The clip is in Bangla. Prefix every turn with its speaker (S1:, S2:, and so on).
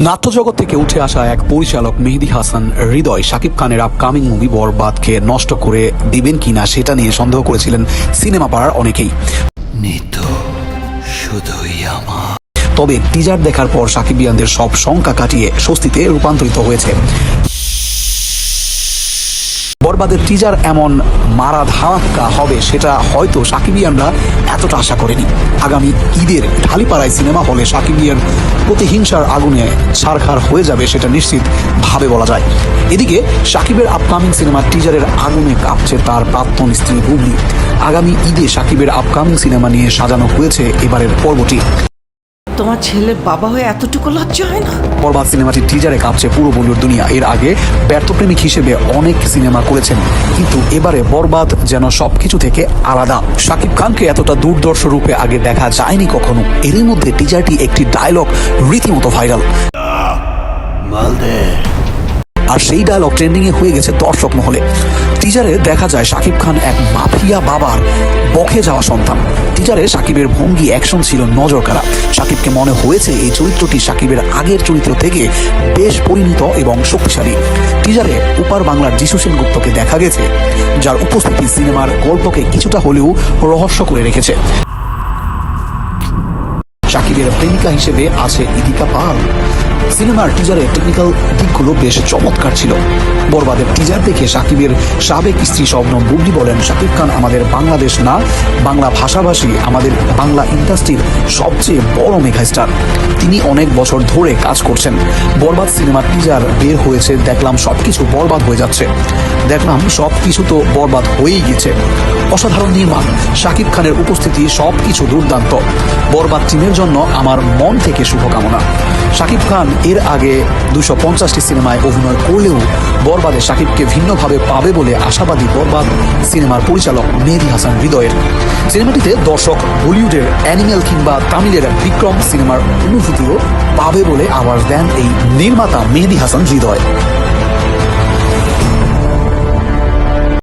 S1: নাট্যজগৎ থেকে উঠে আসা এক পরিচালক মেহেদি হাসান হৃদয় শাকিব খানের আপকামিং মুভি বরবাদকে নষ্ট করে দিবেন কিনা সেটা নিয়ে সন্দেহ করেছিলেন সিনেমা পাড়ার অনেকেই।
S2: শুধুই আমার।
S1: তবে টিজার দেখার পর সাকিবিয়ানদের সব শঙ্কা কাটিয়ে স্বস্তিতে রূপান্তরিত হয়েছে। বরবাদের টিজার এমন মারা ধাক্কা হবে সেটা হয়তো সাকিবিয়ানরা এতটা আশা করেনি। আগামী ঈদের ঢালিপাড়ায় সিনেমা হলে সাকিবিয়ান প্রতিহিংসার আগুনে ছারখার হয়ে যাবে সেটা নিশ্চিত ভাবে বলা যায়। এদিকে সাকিবের আপকামিং সিনেমা টিজারের আগুনে কাঁপছে তার প্রাক্তন স্ত্রী বুবলি আগামী ঈদে সাকিবের আপকামিং সিনেমা নিয়ে সাজানো হয়েছে এবারের পর্বটি।
S3: তোমার ছেলে বাবা হয়ে এতটুকু লজ্জা হয় না?
S1: বরবাদ সিনেমাটি টিজারে কাঁপছে পুরো বলিউড দুনিয়া। এর আগে ব্যর্থপ্রেমিক হিসেবে অনেক সিনেমা করেছেন। কিন্তু এবারে বরবাদ যেন সবকিছু থেকে আলাদা। শাকিব খানকে এতটা দুর্দর্শ রূপে আগে দেখা যায়নি কখনো। এরই মধ্যে টিজারটি একটি ডায়লগ রীতিমতো ভাইরাল
S2: মালদে।
S1: আর সেই ডায়লগ ট্রেন্ডিং এ হয়ে গেছে দর্শক মহলে। টিজারে দেখা যায় শাকিব খান এক মাফিয়া বাবার বকে যাওয়া সন্তান। টিজারে সাকিবের ভঙ্গি অ্যাকশন ছিল নজর কাড়া সাকিবকে মনে হয়েছে এই চরিত্রটি সাকিবের আগের চরিত্র থেকে বেশ পরিণত এবং শক্তিশালী। টিজারে উপার বাংলার যিশু সেনগুপ্তকে দেখা গেছে, যার উপস্থিতি সিনেমার গল্পকে কিছুটা হলেও রহস্য করে রেখেছে। শাকিবের প্রেমিকা হিসেবে আছে ইদিকা পাল। সিনেমার টিজারের টেকনিক্যাল দিকগুলো বেশ চমৎকার ছিল। বরবাদের টিজার দেখে শাকিবের সাবেক স্ত্রী শবনম বুবলি বলেন শাকিব খান আমাদের বাংলাদেশ না, বাংলা ভাষাভাষী, আমাদের বাংলা ইন্ডাস্ট্রির সবচেয়ে বড় মেগাস্টার। তিনি অনেক বছর ধরে কাজ করছেন। বরবাদ সিনেমার টিজার বের হয়েছে, দেখলাম সবকিছু বরবাদ হয়ে যাচ্ছে। দেখলাম সব কিছু তো বরবাদ হয়েই গেছে। অসাধারণ নির্মাণ শাকিব খানের উপস্থিতি সব কিছু দুর্দান্ত। বরবাদ টিমের জন্য আমার মন থেকে শুভকামনা। শাকিব খান এর আগে দুশো পঞ্চাশটি সিনেমায় অভিনয় করলেও বরবাদে শাকিবকে ভিন্নভাবে পাবে বলে আশাবাদী বরবাদ সিনেমার পরিচালক মেহেদি হাসান হৃদয়ের। সিনেমাটিতে দর্শক বলিউডের অ্যানিমেল কিংবা তামিলের বিক্রম সিনেমার অনুভূতিও পাবে বলে আওয়াজ দেন এই নির্মাতা মেহেদি হাসান হৃদয়।